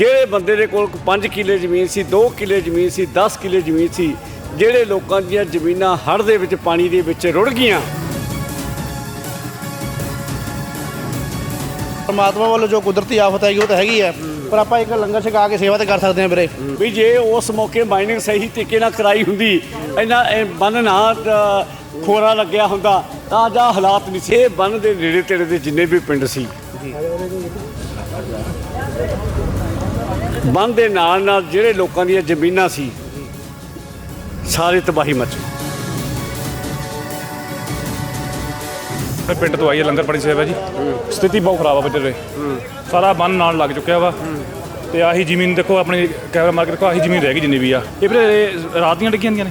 ਜਿਹੜੇ ਬੰਦੇ ਦੇ ਕੋਲ 5 ਕਿੱਲੇ ਜ਼ਮੀਨ ਸੀ 2 ਕਿੱਲੇ ਜ਼ਮੀਨ ਸੀ 10 ਕਿੱਲੇ ਜ਼ਮੀਨ ਸੀ ਜਿਹੜੇ ਲੋਕਾਂ ਦੀਆਂ ਜ਼ਮੀਨਾਂ ਹੜ੍ਹ ਦੇ ਵਿੱਚ ਪਾਣੀ ਦੇ ਵਿੱਚ ਰੁੜ ਗਈਆਂ। ਪਰਮਾਤਮਾ ਵੱਲੋਂ ਜੋ ਕੁਦਰਤੀ ਆਫਤ ਹੈਗੀ ਉਹ ਤਾਂ ਹੈਗੀ ਹੈ। ਪਰ ਆਪਾਂ ਇੱਕ ਲੰਗਰ ਛਕਾ ਕੇ ਸੇਵਾ ਤੇ ਕਰ ਸਕਦੇ ਹਾਂ ਵੀਰੇ। ਵੀ ਜੇ ਉਸ ਮੌਕੇ ਮਾਈਨਿੰਗ ਸਹੀ ਤਰੀਕੇ ਨਾਲ ਕਰਾਈ ਹੁੰਦੀ ਇਹਨਾਂ ਇਹ ਬੰਨ ਨਾ ਖੋਰਾ ਲੱਗਿਆ ਹੁੰਦਾ ਤਾਂ ਆਹ ਹਾਲਾਤ ਨਹੀਂ ਸੀ। ਇਹ ਬੰਨ ਦੇ ਨੇੜੇ ਤੇੜੇ ਦੇ ਜਿੰਨੇ ਵੀ ਪਿੰਡ ਸੀ। ਬੰਨ ਦੇ ਨਾਲ ਨਾਲ ਜਿਹੜੇ ਲੋਕਾਂ ਦੀਆਂ ਜ਼ਮੀਨਾਂ ਸੀ ਸਾਰੇ ਤਬਾਹੀ ਮਚ ਗਈ ਮੈਂ ਪਿੰਡ ਤੋਂ ਆਈ ਹੈ ਲੰਗਰ ਪਾਣੀ ਸੇਵਾ ਜੀ। ਸਥਿਤੀ ਬਹੁਤ ਖਰਾਬ ਆ ਦੇ ਸਾਰਾ ਬੰਨ ਨਾਲ ਲੱਗ ਚੁੱਕਿਆ ਵਾ। ਤੇ ਆਹੀ ਜ਼ਮੀਨ ਦੇਖੋ ਆਪਣੀ ਕੈਮਰਾ ਮਾਰ ਕੇ ਦੇਖੋ ਆਹੀ ਜ਼ਮੀਨ ਰਹਿ ਗਈ ਜਿੰਨੀ ਵੀ ਆ। ਇਹ ਵੀਰੇ ਇਹ ਰਾਤ ਦੀਆਂ ਡਿੱਗੀਆਂ ਦੀਆਂ ਨੇ।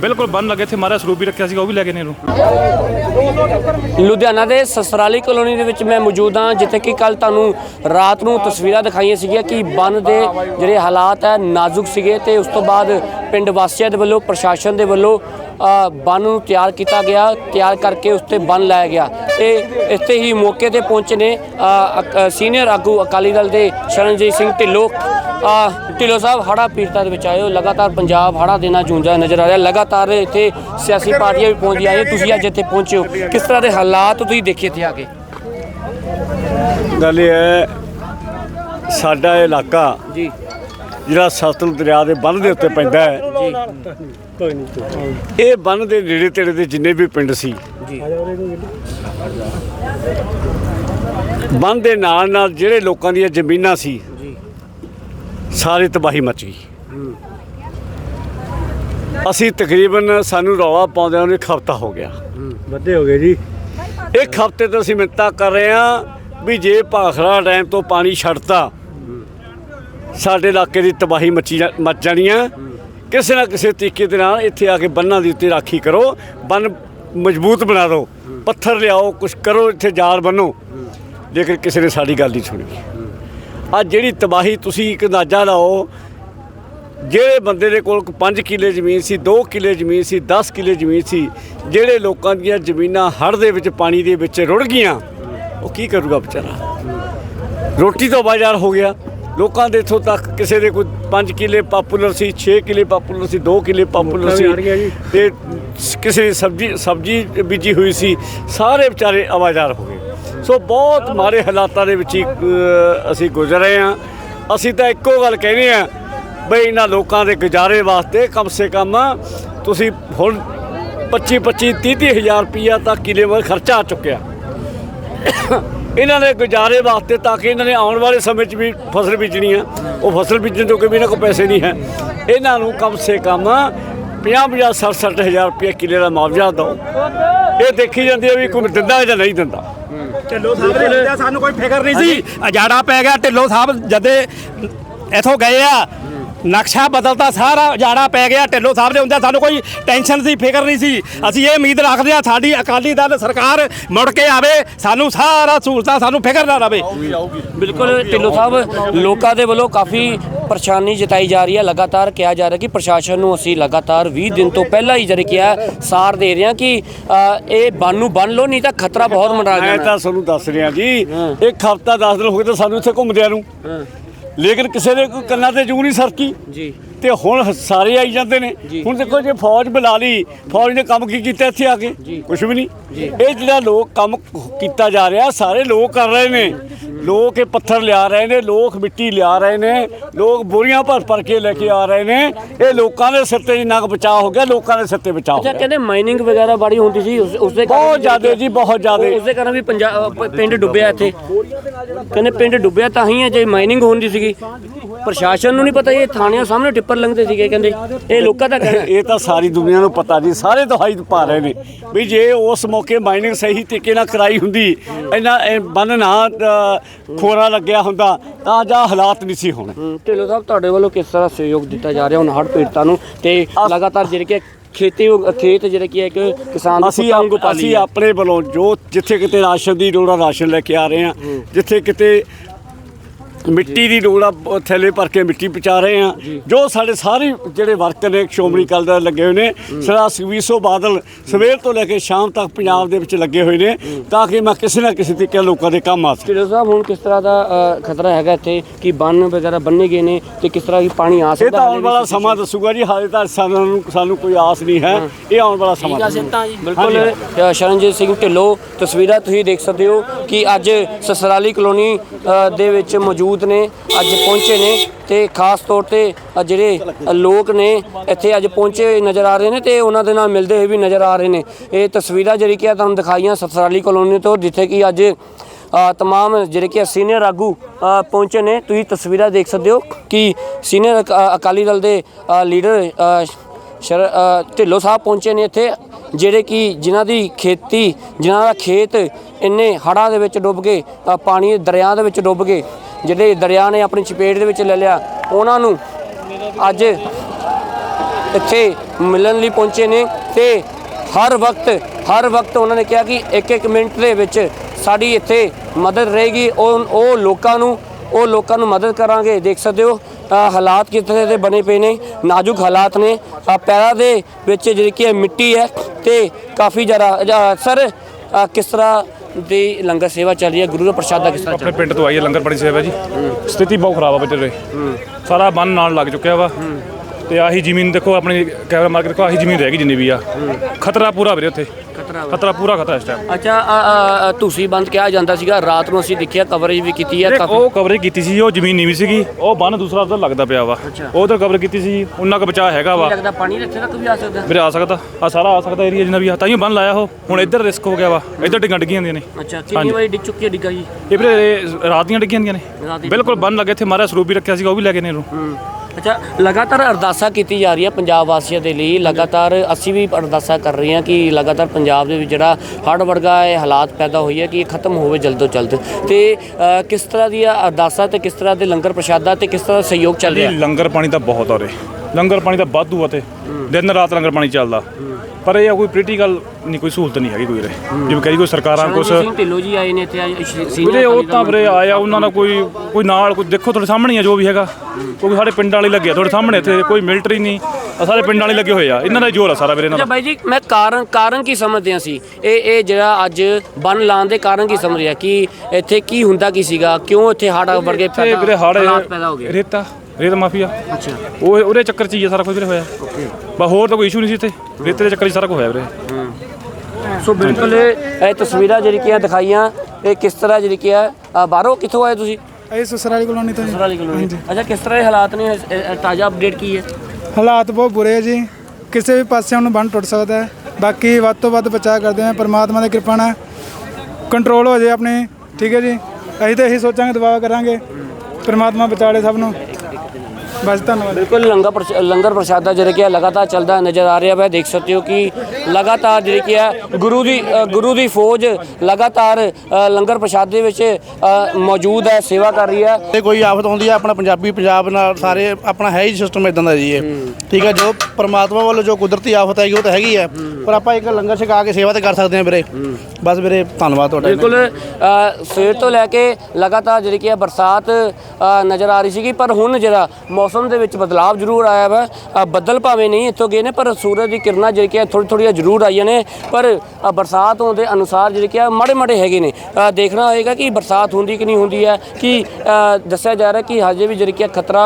ਬਿਲਕੁਲ ਬੰਨ ਲੱਗੇ ਇੱਥੇ ਮਾਰਾ ਸਰੂਪ ਵੀ ਰੱਖਿਆ ਸੀਗਾ ਉਹ ਵੀ ਲੈ ਗਏ ਨੇ ਇਹਨੂੰ। ਲੁਧਿਆਣਾ ਦੇ ਸਸਰਾਲੀ ਕਲੋਨੀ ਦੇ ਵਿੱਚ ਮੈਂ ਮੌਜੂਦ ਹਾਂ ਜਿੱਥੇ ਕਿ ਕੱਲ ਤੁਹਾਨੂੰ ਰਾਤ ਨੂੰ ਤਸਵੀਰਾਂ ਦਿਖਾਈਆਂ ਸੀਗੀਆਂ ਕਿ ਬੰਨ ਦੇ ਜਿਹੜੇ ਹਾਲਾਤ ਹੈ ਨਾਜ਼ੁਕ ਸੀਗੇ ਤੇ ਉਸ ਤੋਂ ਬਾਅਦ ਪਿੰਡ ਵਾਸੀਆਂ ਦੇ ਵੱਲੋਂ ਪ੍ਰਸ਼ਾਸਨ ਦੇ ਵੱਲੋਂ ਬੰਨ ਨੂੰ ਤਿਆਰ ਕੀਤਾ ਗਿਆ ਤਿਆਰ ਕਰਕੇ ਉਸ ਤੇ ਬੰਨ ਲਾਇਆ ਗਿਆ। ਤੇ ਇੱਥੇ ਹੀ ਮੌਕੇ ਤੇ ਪਹੁੰਚੇ ਨੇ ਸੀਨੀਅਰ ਆਗੂ ਅਕਾਲੀ ਦਲ ਦੇ ਸ਼ਰਨਜੀਤ ਸਿੰਘ ਢਿੱਲੋਂ। ਢਿੱਲੋਂ ਸਾਹਿਬ ਹੜਾ ਪੀੜਤਾਂ ਦੇ ਵਿੱਚ ਆਏ ਹੋ ਲਗਾਤਾਰ ਪੰਜਾਬ ਹੜਾ ਦੇਣਾ ਜੂੰਝਾ ਨਜ਼ਰ ਆ ਰਿਹਾ ਲਗਾਤਾਰ ਇੱਥੇ ਸਿਆਸੀ ਪਾਰਟੀਆਂ ਵੀ ਪਹੁੰਚਦੀਆਂ ਨੇ। ਤੁਸੀਂ ਅੱਜ ਇੱਥੇ ਪਹੁੰਚੇ ਹੋ। ਕਿਸ ਤਰ੍ਹਾਂ ਦੇ ਹਾਲਾਤ ਤੁਸੀਂ ਦੇਖੇ ਇੱਥੇ ਆ ਕੇ? ਗੱਲ ਇਹ ਹੈ ਸਾਡਾ ਇਲਾਕਾ ਜੀ। ਜਿਹੜਾ ਸਤਲੁਜ ਦਰਿਆ ਦੇ ਬੰਨ ਦੇ ਉੱਤੇ ਪੈਂਦਾ ਹੈ ਇਹ ਬੰਨ ਦੇ ਨੇੜੇ ਤੇੜੇ ਦੇ ਜਿੰਨੇ ਵੀ ਪਿੰਡ ਸੀ ਜੀ। ਬੰਨ ਦੇ ਨਾਲ ਨਾਲ ਜਿਹੜੇ ਲੋਕਾਂ ਦੀਆਂ ਜ਼ਮੀਨਾਂ ਸੀ ਜੀ। ਸਾਰੀ ਤਬਾਹੀ ਮਚ ਗਈ। ਅਸੀਂ ਤਕਰੀਬਨ ਸਾਨੂੰ ਰੌਲਾ ਪਾਉਂਦਿਆਂ ਨੂੰ ਇੱਕ ਹਫ਼ਤਾ ਹੋ ਗਿਆ। ਵੱਡੇ ਹੋ ਗਏ ਜੀ। ਇੱਕ ਹਫ਼ਤੇ ਤੋਂ ਅਸੀਂ ਮਿੰਤਾ ਕਰ ਰਹੇ ਹਾਂ ਵੀ ਜੇ ਭਾਖੜਾ ਡੈਮ ਤੋਂ ਪਾਣੀ ਛੱਡਤਾ ਸਾਡੇ ਇਲਾਕੇ ਦੀ ਤਬਾਹੀ ਮੱਚੀ ਮਚ ਜਾਣੀ ਆ। ਕਿਸੇ ਨਾ ਕਿਸੇ ਤਰੀਕੇ ਦੇ ਨਾਲ ਇੱਥੇ ਆ ਕੇ ਬੰਨਾਂ ਦੇ ਉੱਤੇ ਰਾਖੀ ਕਰੋ ਬੰਨ ਮਜ਼ਬੂਤ ਬਣਾ ਦਿਓ ਪੱਥਰ ਲਿਆਓ ਕੁਝ ਕਰੋ ਇੱਥੇ ਜਾਲ ਬੰਨੋ। ਲੇਕਿਨ ਕਿਸੇ ਨੇ ਸਾਡੀ ਗੱਲ ਨਹੀਂ ਸੁਣੀ। ਅੱਜ ਜਿਹੜੀ ਤਬਾਹੀ ਤੁਸੀਂ ਇੱਕ ਅੰਦਾਜ਼ਾ ਲਾਓ ਜਿਹੜੇ ਬੰਦੇ ਦੇ ਕੋਲ 5 ਕਿੱਲੇ ਜ਼ਮੀਨ ਸੀ 2 ਕਿੱਲੇ ਜ਼ਮੀਨ ਸੀ 10 ਕਿੱਲੇ ਜ਼ਮੀਨ ਸੀ ਜਿਹੜੇ ਲੋਕਾਂ ਦੀਆਂ ਜ਼ਮੀਨਾਂ ਹੜ੍ਹ ਦੇ ਵਿੱਚ ਪਾਣੀ ਦੇ ਵਿੱਚ ਰੁੜ ਗਈਆਂ ਉਹ ਕੀ ਕਰੂਗਾ ਵਿਚਾਰਾ? ਰੋਟੀ ਤੋਂ ਬਾਜ਼ਾਰ ਹੋ ਗਿਆ। ਲੋਕਾਂ ਦੇ ਇੱਥੋਂ ਤੱਕ ਕਿਸੇ ਦੇ ਕੋਈ 5 ਕਿੱਲੇ ਪਾਪੂਲਰ ਸੀ 6 ਕਿੱਲੇ ਪਾਪੂਲਰ ਸੀ 2 ਕਿੱਲੇ ਪਾਪੂਲਰ ਸੀ ਤੇ ਕਿਸੇ ਦੀ ਸਬਜ਼ੀ ਸਬਜ਼ੀ ਬੀਜੀ ਹੋਈ ਸੀ ਸਾਰੇ ਵਿਚਾਰੇ ਆਵਾਜ਼ਾਰ ਹੋ ਗਏ। ਸੋ ਬਹੁਤ ਮਾੜੇ ਹਾਲਾਤਾਂ ਦੇ ਵਿੱਚ ਅਸੀਂ ਗੁਜ਼ਰ ਰਹੇ ਹਾਂ। ਅਸੀਂ ਤਾਂ ਇੱਕੋ ਗੱਲ ਕਹਿੰਦੇ ਆ ਬਈ ਇਹਨਾਂ ਲੋਕਾਂ ਦੇ ਗੁਜ਼ਾਰੇ ਵਾਸਤੇ ਕਮ ਸੇ ਕਮ ਤੁਸੀਂ ਹੁਣ 25 25 30 ਹਜ਼ਾਰ ਰੁਪਈਆ ਤੱਕ ਕਿਲੇ ਮਰ ਖਰਚਾ ਆ ਚੁੱਕਿਆ। ਇਹਨਾਂ ਦੇ ਗੁਜ਼ਾਰੇ ਵਾਸਤੇ ਤਾਂ ਕਿ ਇਹਨਾਂ ਨੇ ਆਉਣ ਵਾਲੇ ਸਮੇਂ 'ਚ ਵੀ ਫਸਲ ਬੀਜਣੀ ਆ। ਉਹ ਫਸਲ ਬੀਜਣ ਤੋਂ ਕੋਈ ਇਹਨਾਂ ਕੋਲ ਪੈਸੇ ਨਹੀਂ ਹੈ। ਇਹਨਾਂ ਨੂੰ ਕਮ ਸੇ ਕਮ 50 50 60 60 ਹਜ਼ਾਰ ਰੁਪਏ ਕਿਲੇ ਦਾ ਮੁਆਵਜ਼ਾ ਦਿਓ। ਇਹ ਦੇਖੀ ਜਾਂਦੀ ਹੈ ਵੀ ਕੋਈ ਦਿੰਦਾ ਜਾਂ ਨਹੀਂ ਦਿੰਦਾ। ਢਿੱਲੋਂ ਸਾਹਿਬ ਦੇ ਸਾਨੂੰ ਕੋਈ ਫਿਕਰ ਨਹੀਂ ਸੀ? ਅਜਾੜਾ ਪੈ ਗਿਆ ਢਿੱਲੋਂ ਸਾਹਿਬ ਜਦੇ ਇਥੋਂ ਗਏ ਆ ਨਕਸ਼ਾ ਬਦਲਤਾ ਸਾਰਾ ਅਜਾੜਾ ਪੈ ਗਿਆ ਢਿੱਲੋਂ ਸਾਹਿਬ ਦੇ ਹੁੰਦਿਆਂ ਸਾਨੂੰ ਕੋਈ ਟੈਨਸ਼ਨ ਸੀ ਫਿਕਰ ਨਹੀਂ ਸੀ। ਅਸੀਂ ਇਹ ਉਮੀਦ ਰੱਖਦੇ ਆ ਸਾਡੀ ਅਕਾਲੀ ਦਲ ਸਰਕਾਰ ਮੁੜ ਕੇ ਆਵੇ ਸਾਨੂੰ ਸਾਰਾ ਸਹੂਲਤਾਂ ਸਾਨੂੰ ਫਿਕਰ ਨਾ ਰਵੇ। ਬਿਲਕੁਲ ਢਿੱਲੋਂ ਸਾਹਿਬ ਲੋਕਾਂ ਦੇ ਵੱਲੋਂ ਕਾਫੀ ਪਰੇਸ਼ਾਨੀ ਜਤਾਈ ਜਾ ਰਹੀ ਹੈ। ਲਗਾਤਾਰ ਕਿਹਾ ਜਾ ਰਿਹਾ ਕਿ ਪ੍ਰਸ਼ਾਸਨ ਨੂੰ ਅਸੀਂ ਲਗਾਤਾਰ 20 ਦਿਨ ਤੋਂ ਪਹਿਲਾਂ ਹੀ ਜਿਹੜੀ ਕਿਹਾ ਸਾਰ ਦੇ ਰਹੇ ਹਾਂ ਕਿ ਇਹ ਬੰਨ ਨੂੰ ਬੰਨ ਲਓ ਨਹੀਂ ਤਾਂ ਖਤਰਾ ਬਹੁਤ ਮੰਡਰਾ ਮੈਂ ਜਾਣਾ। ਤਾਂ ਤੁਹਾਨੂੰ ਦੱਸ ਰਿਹਾ ਜੀ ਇੱਕ ਹਫਤਾ 10 ਦਿਨ ਹੋ ਗਏ ਤਾਂ ਸਾਨੂੰ ਇੱਥੇ ਘੁੰਮਦਿਆਂ ਨੂੰ। ਲੇਕਿਨ ਕਿਸੇ ਦੇ ਕੋਈ ਕੰਨਾਂ ਤੇ ਜੂ ਨਹੀਂ ਸਰਕੀ। ਜੀ। ਤੇ ਹੁਣ ਸਾਰੇ ਆਈ ਜਾਂਦੇ ਨੇ। ਹੁਣ ਦੇਖੋ ਜੇ ਫੌਜ ਬੁਲਾ ਲਈ ਫੌਜ ਨੇ ਕੰਮ ਕੀ ਕੀਤਾ ਇੱਥੇ ਆ ਕੇ? ਕੁਝ ਵੀ ਨਹੀਂ। ਇਹ ਜਿਹੜਾ ਲੋਕ ਕੰਮ ਕੀਤਾ ਜਾ ਰਿਹਾ ਸਾਰੇ ਲੋਕ ਕਰ ਰਹੇ ਨੇ। ਲੋਕ ਇਹ ਪੱਥਰ ਲਿਆ ਰਹੇ ਨੇ ਲੋਕ ਮਿੱਟੀ ਲਿਆ ਰਹੇ ਨੇ ਲੋਕ ਬੋਰੀਆਂ ਭਰ ਭਰ ਕੇ ਲੈ ਕੇ ਆ ਰਹੇ ਨੇ। ਇਹ ਲੋਕਾਂ ਦੇ ਸਿਰ ਤੇ ਜਿੰਨਾ ਕੁ ਬਚਾਅ ਹੋ ਗਿਆ ਲੋਕਾਂ ਦੇ ਸਿਰ ਤੇ ਬਚਾਅ ਹੋ ਅੱਛਾ ਗਿਆ। ਕਹਿੰਦੇ ਮਾਈਨਿੰਗ ਵਗੈਰਾ ਬੜੀ ਹੁੰਦੀ ਸੀ ਉਸ ਉਸ ਦੇ ਕਾਰਨ ਬਹੁਤ ਵੀ ਜ਼ਿਆਦਾ ਜੀ ਬਹੁਤ ਜ਼ਿਆਦਾ। ਉਸ ਦੇ ਕਾਰਨ ਵੀ ਪੰਜਾਬ ਪਿੰਡ ਡੁੱਬਿਆ ਇੱਥੇ। ਕਹਿੰਦੇ ਪਿੰਡ ਡੁੱਬਿਆ ਤਾਂ ਹੀ ਹੈ ਜੇ ਮਾਈਨਿੰਗ ਹੁੰਦੀ ਸੀਗੀ। ਪ੍ਰਸ਼ਾਸਨ ਨੂੰ ਨਹੀਂ ਪਤਾ ਇਹ ਥਾਣਿਆਂ ਸਾਹਮਣੇ ਟਿੱਪਰ ਲੰਘਦੇ ਸੀਗੇ ਕਹਿੰਦੇ ਇਹ ਲੋਕਾਂ ਦਾ ਕਹਿਣਾ। ਹੈ। ਇਹ ਤਾਂ ਸਾਰੀ ਦੁਨੀਆ ਨੂੰ ਪਤਾ ਜੀ ਸਾਰੇ ਦਵਾਈ ਪਾ ਰਹੇ ਨੇ। ਵੀ ਜੇ ਉਸ ਮੌਕੇ ਮਾਈਨਿੰਗ ਸਹੀ ਤਰੀਕੇ ਨਾਲ ਕਰਾਈ ਹੁੰਦੀ ਇਹਨਾਂ ਇਹ ਬੰਨ ਨਾ ਖੋਰਾ ਲੱਗਿਆ ਹੁੰਦਾ ਤਾਂ ਜਾਂ ਹਾਲਾਤ ਨਹੀਂ ਸੀ ਹੋਣੇ। ਢਿੱਲੋਂ ਸਾਹਿਬ ਤੁਹਾਡੇ ਵੱਲੋਂ ਕਿਸ ਤਰ੍ਹਾਂ ਸਹਿਯੋਗ ਦਿੱਤਾ ਜਾ ਰਿਹਾ ਹੁਣ ਹੜ੍ਹ ਪੀੜਤਾਂ ਨੂੰ? ਤੇ ਲਗਾਤਾਰ ਜਿਹੜੇ ਕਿ ਖੇਤੀ ਖੇਤ ਜਿਹੜੇ ਕਿ ਇੱਕ ਕਿਸਾਨ ਦੀ ਅਸੀਂ ਅਸੀਂ ਹੈ। ਆਪਣੇ ਵੱਲੋਂ ਜੋ ਜਿੱਥੇ ਕਿਤੇ ਰਾਸ਼ਨ ਦੀ ਲੋੜ ਆ ਰਾਸ਼ਨ ਲੈ ਕੇ ਆ ਰਹੇ ਹਾਂ। ਜਿੱਥੇ ਕਿਤੇ ਮਿੱਟੀ ਦੀ ਡੋਲਾ ਥੈਲੇ ਭਰ ਕੇ ਮਿੱਟੀ ਪਹੁੰਚਾ ਰਹੇ ਆ। ਜੋ। ਸਾਡੇ ਸਾਰੇ ਜਿਹੜੇ ਵਰਕਰ ਨੇ ਸ਼੍ਰੋਮਣੀ ਅਕਾਲੀ ਦਲ ਲੱਗੇ ਹੋਏ ਨੇ ਸਰਾ ਸੁਖਬੀਰ ਬਾਦਲ ਸਵੇਰ ਤੋਂ ਲੈ ਕੇ ਸ਼ਾਮ ਤੱਕ ਪੰਜਾਬ ਦੇ ਵਿੱਚ ਲੱਗੇ ਹੋਏ ਨੇ ਤਾਂ ਕਿ ਮੈਂ ਕਿਸੇ ਨਾ ਕਿਸੇ ਤਰੀਕੇ ਲੋਕਾਂ ਦੇ ਕੰਮ ਆ ਸਕਾਂ। ਢਿੱਲੋਂ ਸਾਹਿਬ ਹੁਣ ਕਿਸ ਤਰ੍ਹਾਂ ਦਾ ਖਤਰਾ ਹੈਗਾ ਇੱਥੇ ਕਿ ਬੰਨ ਵਗੈਰਾ ਬੰਨੇ ਗਏ ਨੇ ਤੇ ਕਿਸ ਤਰ੍ਹਾਂ ਦੀ ਪਾਣੀ ਆ ਇਹ ਸਕਦਾ ਤਾਂ ਹਾਲੇ ਆਉਣ ਵਾਲਾ ਸਮਾਂ ਦੱਸੂਗਾ ਜੀ ਹਾਲੇ ਤਾਂ ਸਾਨੂੰ ਸਾਨੂੰ ਕੋਈ ਆਸ ਨਹੀਂ ਹੈ। ਇਹ ਆਉਣ ਵਾਲਾ ਸਮਾਂ। ਬਿਲਕੁਲ ਸ਼ਰਨਜੀਤ ਸਿੰਘ ਢਿੱਲੋਂ ਤਸਵੀਰਾਂ ਤੁਸੀਂ ਦੇਖ ਸਕਦੇ ਹੋ ਕਿ ਅੱਜ ਸਸਰਾਲੀ ਕਲੋਨੀ ਦੇ ਵਿੱਚ ਮੌਜੂਦ ਨੇ ਅੱਜ ਪਹੁੰਚੇ ਨੇ ਤੇ ਖਾਸ ਤੌਰ ਤੇ ਅ, ਜਿਹੜੇ ਲੋਕ ਨੇ ਇੱਥੇ ਅੱਜ ਪਹੁੰਚੇ ਹੋਏ ਨਜ਼ਰ ਆ ਰਹੇ ਨੇ ਤੇ ਉਹਨਾਂ ਦੇ ਨਾਲ ਮਿਲਦੇ ਹੋਏ ਵੀ ਨਜ਼ਰ ਆ ਰਹੇ ਨੇ। ਇਹ ਤਸਵੀਰਾਂ ਜਿਹੜੀ ਕਿ ਆ ਤੁਹਾਨੂੰ ਦਿਖਾਈਆਂ ਸਸਰਾਲੀ ਕਲੋਨੀ ਤੋਂ ਜਿੱਥੇ ਕਿ ਅੱਜ ਤਮਾਮ ਜਿਹੜੇ ਕਿ ਸੀਨੀਅਰ ਆਗੂ ਪਹੁੰਚੇ ਨੇ। ਤੁਸੀਂ ਤਸਵੀਰਾਂ ਦੇਖ ਸਕਦੇ ਹੋ ਕਿ ਸੀਨੀਅਰ ਅਕਾਲੀ ਦਲ ਦੇ ਲੀਡਰ ਸ਼ਰ ਅ, ਢਿੱਲੋਂ ਸਾਹਿਬ ਪਹੁੰਚੇ ਨੇ ਇੱਥੇ ਜਿਹੜੇ ਕਿ ਜਿਨ੍ਹਾਂ ਦੀ ਖੇਤੀ ਜਿਨ੍ਹਾਂ ਦਾ ਖੇਤ ਇੰਨੇ ਹੜ੍ਹਾਂ ਦੇ ਵਿੱਚ ਡੁੱਬ ਗਏ ਪਾਣੀ ਦਰਿਆ ਦੇ ਵਿੱਚ ਡੁੱਬ ਗਏ ਜਿਹੜੇ ਦਰਿਆ ਨੇ ਆਪਣੀ ਚਪੇਟ ਦੇ ਵਿੱਚ ਲੈ ਲਿਆ ਉਹਨਾਂ ਨੂੰ ਅੱਜ ਇੱਥੇ ਮਿਲਣ ਲਈ ਪਹੁੰਚੇ ਨੇ ਤੇ ਹਰ ਵਕਤ ਹਰ ਵਕਤ ਉਹਨਾਂ ਨੇ ਕਿਹਾ ਕਿ ਇੱਕ ਇੱਕ ਮਿੰਟ ਦੇ ਵਿੱਚ ਸਾਡੀ ਇੱਥੇ ਮਦਦ ਰਹੇਗੀ। ਉਹ ਉਹ ਲੋਕਾਂ ਨੂੰ ਉਹ ਲੋਕਾਂ ਨੂੰ ਮਦਦ ਕਰਾਂਗੇ। ਦੇਖ ਸਕਦੇ ਹੋ ਹਾਲਾਤ ਕਿਸ ਤਰ੍ਹਾਂ ਦੇ ਬਣੇ ਪਏ ਨੇ ਨਾਜ਼ੁਕ ਹਾਲਾਤ ਨੇ। ਪੈਰਾਂ ਦੇ ਵਿੱਚ ਜਿਹੜੀ ਕਿ ਮਿੱਟੀ ਹੈ ਤੇ ਕਾਫੀ ਜ਼ਿਆਦਾ ਅ, ਸਰ ਕਿਸ ਤਰ੍ਹਾਂ ਦੀ ਲੰਗਰ ਸੇਵਾ ਚੱਲ ਰਹੀ ਹੈ ਗੁਰੂ ਦਾ ਪ੍ਰਸ਼ਾਦਾ ਕਿਸ ਤਰ੍ਹਾਂ ਚੱਲ ਆਪਣੇ ਪਿੰਡ ਤੋਂ ਆਈ ਹੈ ਲੰਗਰ ਪਾਣੀ ਸੇਵਾ ਜੀ। ਸਥਿਤੀ ਬਹੁਤ ਖਰਾਬ ਆ ਬੱਚੇ ਦੇ ਸਾਰਾ ਬੰਨ ਨਾਲ ਲੱਗ ਚੁੱਕਿਆ ਵਾ। ਤੇ ਆਹੀ ਜ਼ਮੀਨ ਦੇਖੋ ਆਪਣੀ ਕੈਮਰਾ ਮਾਰ ਕੇ ਦੇਖੋ ਆਹੀ ਜ਼ਮੀਨ ਰਹਿ ਗਈ ਜਿੰਨੀ ਵੀ ਆ। ਖਤਰਾ ਪੂਰਾ ਵੀਰੇ ਉੱਥੇ। ਖਤਰਾ ਪੂਰਾ ਖਤਰਾ ਇਸ ਟਾਈਮ ਅੱਛਾ ਤੁਸੀਂ ਬੰਦ ਕਿਹਾ ਜਾਂਦਾ ਸੀਗਾ ਰਾਤ ਨੂੰ ਅਸੀਂ ਦੇਖਿਆ ਕਵਰੇਜ ਵੀ ਕੀਤੀ ਹੈ ਉਹ ਕਵਰੇਜ ਕੀਤੀ ਸੀ ਉਹ ਜ਼ਮੀਨ ਨੀਵੀਂ ਸੀਗੀ ਉਹ ਬੰਨ ਦੂਸਰਾ ਉਧਰ ਲੱਗਦਾ ਪਿਆ ਵਾ। ਉਹ ਉਧਰ ਕਵਰ ਕੀਤੀ ਸੀ ਉਹਨਾਂ ਕੁ ਬਚਾ ਹੈਗਾ ਵਾ। ਲੱਗਦਾ ਪਾਣੀ ਇੱਥੇ ਤੱਕ ਵੀ ਆ ਸਕਦਾ? ਵੀਰੇ ਆ ਸਕਦਾ ਆ ਸਾਰਾ ਆ ਸਕਦਾ ਏਰੀਆ ਜਿੰਨਾ ਵੀ ਆ। ਤਾਂ ਹੀ ਬੰਨ ਲਾਇਆ ਉਹ। ਹੁਣ ਇੱਧਰ ਰਿਸਕ ਹੋ ਗਿਆ ਵਾ। ਇੱਧਰ ਡਿੱਗਾਂ ਡਿੱਗੀਆਂ ਨੇ। ਅੱਛਾ ਕਿੰਨੀ ਵਾਰੀ ਡਿੱਗ ਚੁੱਕੀ ਹੈ ਡਿੱਗਾ ਜੀ? ਇਹ ਵੀਰੇ ਰਾਤ ਦੀਆਂ ਡਿੱਗੀਆਂ ਨੇ। ਬਿਲਕੁਲ ਬੰਨ ਲੱਗੇ ਇੱਥੇ ਮਾਰਾ ਸਰੂਪ ਵੀ ਰੱਖਿਆ ਸੀਗਾ ਉਹ ਵੀ ਲੈ ਗਏ ਨੇ ਇਹਨੂੰ। ਅੱਛਾ ਲਗਾਤਾਰ ਅਰਦਾਸਾਂ ਕੀਤੀ ਜਾ ਰਹੀ ਹੈ ਪੰਜਾਬ ਵਾਸੀਆਂ ਦੇ ਲਈ। ਲਗਾਤਾਰ ਅਸੀਂ ਵੀ ਅਰਦਾਸਾਂ ਕਰ ਰਹੇ ਹਾਂ ਕਿ ਲਗਾਤਾਰ ਪੰਜਾਬ ਦੇ ਵਿੱਚ ਜਿਹੜਾ ਹੜ੍ਹ ਵਰਗਾ ਇਹ ਹਾਲਾਤ ਪੈਦਾ ਹੋਈ ਹੈ ਕਿ ਇਹ ਖਤਮ ਹੋਵੇ ਜਲਦ ਤੋਂ ਜਲਦ। ਤੇ ਅ, ਕਿਸ ਤਰ੍ਹਾਂ ਦੀਆਂ ਅਰਦਾਸਾਂ ਤੇ ਕਿਸ ਤਰ੍ਹਾਂ ਦੇ ਲੰਗਰ ਪ੍ਰਸ਼ਾਦਾ ਤੇ ਕਿਸ ਤਰ੍ਹਾਂ ਦਾ ਸਹਿਯੋਗ ਚੱਲ ਰਿਹਾ? ਲੰਗਰ ਪਾਣੀ ਤਾਂ ਬਹੁਤ ਆ ਉਰੇ। ਲੰਗਰ ਪਾਣੀ ਤਾਂ ਵਾਧੂ ਆ ਤੇ। ਦਿਨ ਰਾਤ ਲੰਗਰ ਪਾਣੀ ਚੱਲਦਾ। ਪਰ ਇਹ ਆ ਕੋਈ ਪ੍ਰੀਟੀਕਲ ਨਹੀਂ ਕੋਈ ਸਹੂਲਤ ਨਹੀਂ ਹੈਗੀ ਕੋਈ ਉਰੇ। ਜਿਵੇਂ ਕਹੀ ਕੋਈ ਸਰਕਾਰਾਂ ਕੁਛ ਸਿੰਘ ਢਿੱਲੋਂ ਜੀ ਆਏ ਨੇ ਇੱਥੇ ਸੀਨੀਅਰ ਵੀਰੇ ਉਹ ਤਾਂ ਵੀਰੇ ਆਇਆ ਉਹਨਾਂ ਦਾ ਕੋਈ ਕੋਈ ਨਾਲ ਕੋਈ ਦੇਖੋ ਤੁਹਾਡੇ ਸਾਹਮਣੇ ਆ ਜੋ ਵੀ ਹੈਗਾ। ਕਿਉਂਕਿ ਸਾਡੇ ਪਿੰਡਾਂ ਵਾਲੇ ਲੱਗੇ ਆ ਤੁਹਾਡੇ ਸਾਹਮਣੇ ਇੱਥੇ ਕੋਈ ਮਿਲਟਰੀ ਨਹੀਂ। ਆ ਸਾਰੇ ਪਿੰਡਾਂ ਵਾਲੇ ਲੱਗੇ ਹੋਏ ਆ। ਇਹਨਾਂ ਦਾ ਜ਼ੋਰ ਆ ਸਾਰਾ ਵੀਰੇ ਇਹਨਾਂ ਅੱਛਾ ਦਾ ਬਾਈ ਜੀ ਮੈਂ ਕਾਰਨ ਕਾਰਨ ਕੀ ਸਮਝਦੇ ਹਾਂ ਸੀ ਇਹ ਇਹ ਜਿਹੜਾ ਅੱਜ ਬੰਨ ਲਾਉਣ ਦੇ ਕਾਰਨ ਕੀ ਸਮਝ ਰਿਹਾ? ਕਿ ਇੱਥੇ ਕੀ ਹੁੰਦਾ ਕੀ ਸੀਗਾ? ਕਿਉਂ ਇੱਥੇ ਹੜ੍ਹ ਵਰਗੇ ਇੱਥੇ ਵੀਰੇ ਹਾੜੇ ਪੈਦਾ ਹੋ ਗਏ? ਰੇਤਾ ਰੇਤ ਮਾਫੀਆ। ਅੱਛਾ। ਉਹ ਉਹਦੇ ਚੱਕਰ 'ਚ ਹੀ ਆ ਸਾਰਾ ਕੁਝ ਵੀਰੇ ਹੋਇਆ। ਬਸ ਹੋਰ ਤਾਂ ਕੋਈ ਇਸ਼ੂ ਨਹੀਂ ਸੀ ਇੱਥੇ। ਰੇਤੇ ਦੇ ਚੱਕਰ 'ਚ ਸਾਰਾ ਕੁਝ ਹੋਇਆ ਵੀਰੇ। ਸੋ ਬਿਲਕੁਲ ਇਹ ਇਹ ਤਸਵੀਰਾਂ ਜਿਹੜੀਆਂ ਦਿਖਾਈਆਂ ਇਹ ਕਿਸ ਤਰ੍ਹਾਂ ਜਿਹੜੀਆਂ ਅ, ਬਾਹਰੋਂ ਕਿੱਥੋਂ ਆਏ ਤੁਸੀਂ? ਇਹ ਸਸਰਾਲੀ ਕਲੋਨੀ ਤੋਂ ਜੀ। ਸਸਰਾਲੀ ਕਲੋਨੀ। ਅੱਛਾ ਕਿਸ ਤਰ੍ਹਾਂ ਦੇ ਹਾਲਾਤ ਨੇ? ਇਹ- ਇਹ ਤਾਜ਼ਾ ਅਪਡੇਟ ਕੀ ਹੈ? ਹਾਲਾਤ ਬਹੁਤ ਬੁਰੇ ਹੈ ਜੀ। ਕਿਸੇ ਵੀ ਪਾਸੇ ਨੂੰ ਬੰਨ ਟੁੱਟ ਸਕਦਾ ਹੈ। ਬਾਕੀ ਵੱਧ ਤੋਂ ਵੱਧ ਬਚਾਅ ਕਰਦੇ ਹਾਂ। ਪਰਮਾਤਮਾ ਦੀ ਕਿਰਪਾ ਨਾਲ ਕੰਟਰੋਲ ਹੋ ਜਾਏ ਆਪਣੇ। ਠੀਕ ਹੈ ਜੀ। ਅਸੀਂ ਤਾਂ ਇਹੀ ਸੋਚਾਂਗੇ ਦੁਆ ਕਰਾਂਗੇ। ਪਰਮਾਤਮਾ ਬਚਾਲੇ ਸਭ ਨੂੰ। ਬਸ ਧੰਨਵਾਦ। ਬਿਲਕੁਲ ਲੰਗਰ ਪ੍ਰਸ਼- ਲੰਗਰ ਪ੍ਰਸ਼ਾਦਾ ਜਿਹੜਾ ਕਿ ਹੈ ਲਗਾਤਾਰ ਚੱਲਦਾ ਨਜ਼ਰ ਆ ਰਿਹਾ ਹੈ ਦੇਖ ਸਕਦੇ ਹੋ ਕਿ ਲਗਾਤਾਰ ਜਿਹੜੀ ਕਿ ਹੈ ਗੁਰੂ ਦੀ ਅ, ਗੁਰੂ ਦੀ ਫੌਜ ਲਗਾਤਾਰ ਅ, ਲੰਗਰ ਪ੍ਰਸ਼ਾਦੇ ਵਿੱਚ ਅ, ਮੌਜੂਦ ਹੈ ਸੇਵਾ ਕਰ ਰਹੀ ਹੈ। ਤੇ ਕੋਈ ਆਫਤ ਆਉਂਦੀ ਹੈ ਆਪਣਾ ਪੰਜਾਬੀ ਪੰਜਾਬ ਨਾਲ ਸਾਰੇ ਆਪਣਾ ਹੈ ਹੀ ਸਿਸਟਮ ਇਦਾਂ ਦਾ ਜੀ ਇਹ। ਠੀਕ ਹੈ ਜੋ ਪ੍ਰਮਾਤਮਾ ਵੱਲੋਂ ਜੋ ਕੁਦਰਤੀ ਆਫਤ ਹੈਗੀ ਉਹ ਤਾਂ ਹੈਗੀ ਹੈ। ਪਰ ਆਪਾਂ ਇੱਕ ਲੰਗਰ ਛਕਾ ਕੇ ਸੇਵਾ ਤੇ ਕਰ ਸਕਦੇ ਹਾਂ ਵੀਰੇ। ਬਸ ਵੀਰੇ ਧੰਨਵਾਦ ਤੁਹਾਡਾ ਬਿਲਕੁਲ ਅ, ਸਵੇਰ ਤੋਂ ਲੈ ਕੇ ਲਗਾਤਾਰ ਜਿਹੜੀ ਕਿ ਹੈ ਬਰਸਾਤ ਅ, ਨਜ਼ਰ ਆ ਰਹੀ ਸੀਗੀ। ਪਰ ਹੁਣ ਜਿਹੜਾ ਮੌਸਮ ਮੌਸਮ ਦੇ ਵਿੱਚ ਬਦਲਾਅ ਜ਼ਰੂਰ ਆਇਆ ਵਾ। ਅ, ਬੱਦਲ ਭਾਵੇਂ ਨਹੀਂ ਇੱਥੋਂ ਗਏ ਨੇ ਪਰ ਸੂਰਜ ਦੀ ਕਿਰਨਾਂ ਜਿਹੜੀ ਕਿ ਥੋੜੀ ਥੋੜੀਆਂ ਜ਼ਰੂਰ ਆਈਆਂ ਨੇ। ਪਰ ਬਰਸਾਤ ਹੋਣ ਦੇ ਅਨੁਸਾਰ ਜਿਹੜੀ ਕਿ ਮਾੜੇ ਮਾੜੇ ਹੈਗੇ ਨੇ। ਦੇਖਣਾ ਹੋਏਗਾ ਕਿ ਬਰਸਾਤ ਹੁੰਦੀ ਕਿ ਨਹੀਂ ਹੁੰਦੀ ਹੈ ਕਿ ਦੱਸਿਆ ਜਾ ਰਿਹਾ ਕਿ ਹਜੇ ਵੀ ਜਿਹੜੀ ਕਿ ਖਤਰਾ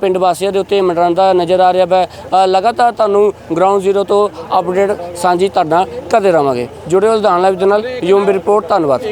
ਪਿੰਡ ਵਾਸੀਆਂ ਦੇ ਉੱਤੇ ਮੰਡਰਾਉਂਦਾ ਨਜ਼ਰ ਆ ਰਿਹਾ ਵਾ। ਲਗਾਤਾਰ ਤੁਹਾਨੂੰ ਗਰਾਊਂਡ ਜ਼ੀਰੋ ਤੋਂ ਅਪਡੇਟ ਸਾਂਝੀ ਤੁਹਾਡਾ ਕਰਦੇ ਰਵਾਂਗੇ ਜੁੜੇ ਹੋ ਲੁਧਿਆਣਾ ਲਾਈਵ ਦੇ ਨਾਲ ਯੂਮ ਦੀ ਰਿਪੋਰਟ ਧੰਨਵਾਦ।